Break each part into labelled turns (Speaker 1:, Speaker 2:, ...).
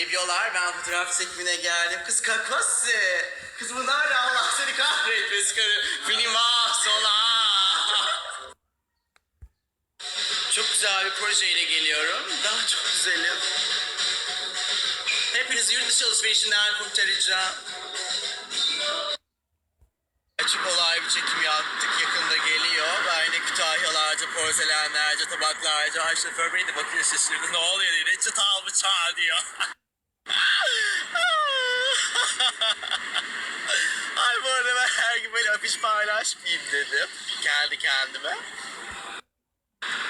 Speaker 1: Videolar ben fotoğraf çekimine geldim. Kız kakası. Kız bunlar ne Allah seni kahretmesin karı. Film sola. Çok güzel bir projeyle geliyorum. Daha çok güzelim. Hepinizi yurt dışı alışverişinden kurtaracağım. Açık olay bir çekim yaptık. Yakında geliyor. Yine Kütahyalarca, porselenlerce, tabaklarca. Ay şoför beni de bakıyor şaşırdı. Ne oluyor diye. Çatal bıçağı diyor. Ay bu arada ben afiş paylaşmayayım dedim. Kendi kendime.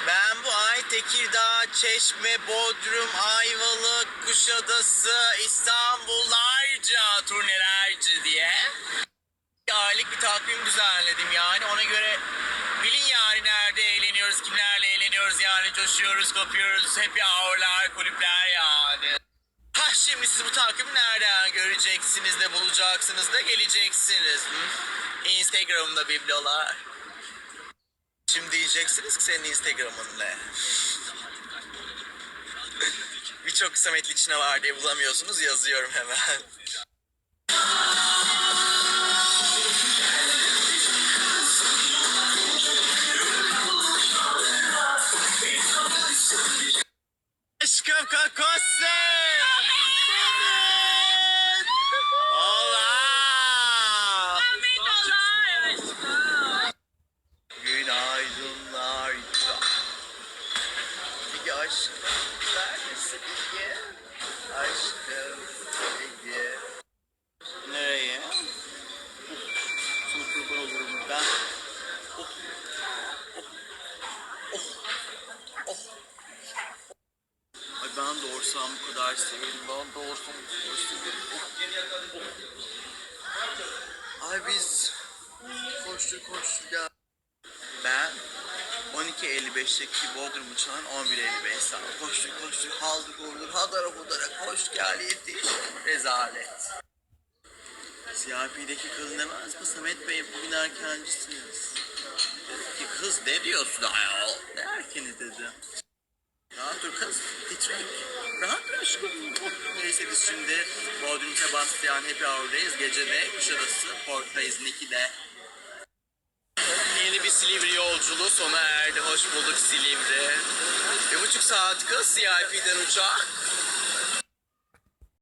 Speaker 1: Ben bu ay Tekirdağ, Çeşme, Bodrum, Ayvalık, Kuşadası, İstanbullarca, turnelerce diye aylık bir takvim düzenledim yani ona göre bilin yani nerede eğleniyoruz, kimlerle eğleniyoruz yani coşuyoruz, kopuyoruz, happy hour'lar, kulüpler yani. Ha şimdi siz bu takvimi nereden göreceksiniz de bulacaksınız da geleceksiniz. Hı? Instagram'da biblolar. Şimdi diyeceksiniz ki senin Instagram'ın ne? Birçok Samet'li içine var diye bulamıyorsunuz yazıyorum hemen. Aşkım kakose! Kadar severim. Oh. Oh. Ay biz koştur koştur ya. Ben 12.55'teki Bodrum uçağın 11.55 saat. Koştur koştur haldır vurdur hadara hudara koş gel yetiş. Rezalet. CRP'deki kız demez mi Samet Bey bugün erkencisiniz. Dedim ki kız ne diyorsun ayol? Ne erkeni dedi. Rahat dur kız. Titrek. Rahat dur aşkım. Neyse biz şimdi Bodrum Sebastian Happy Hour'dayız. Gecede Kuşadası Port'tayız Niki'de. Yeni bir Silivri yolculuğu sona erdi. Hoş bulduk Silivri. Bir buçuk saat kız CIP'den uçak.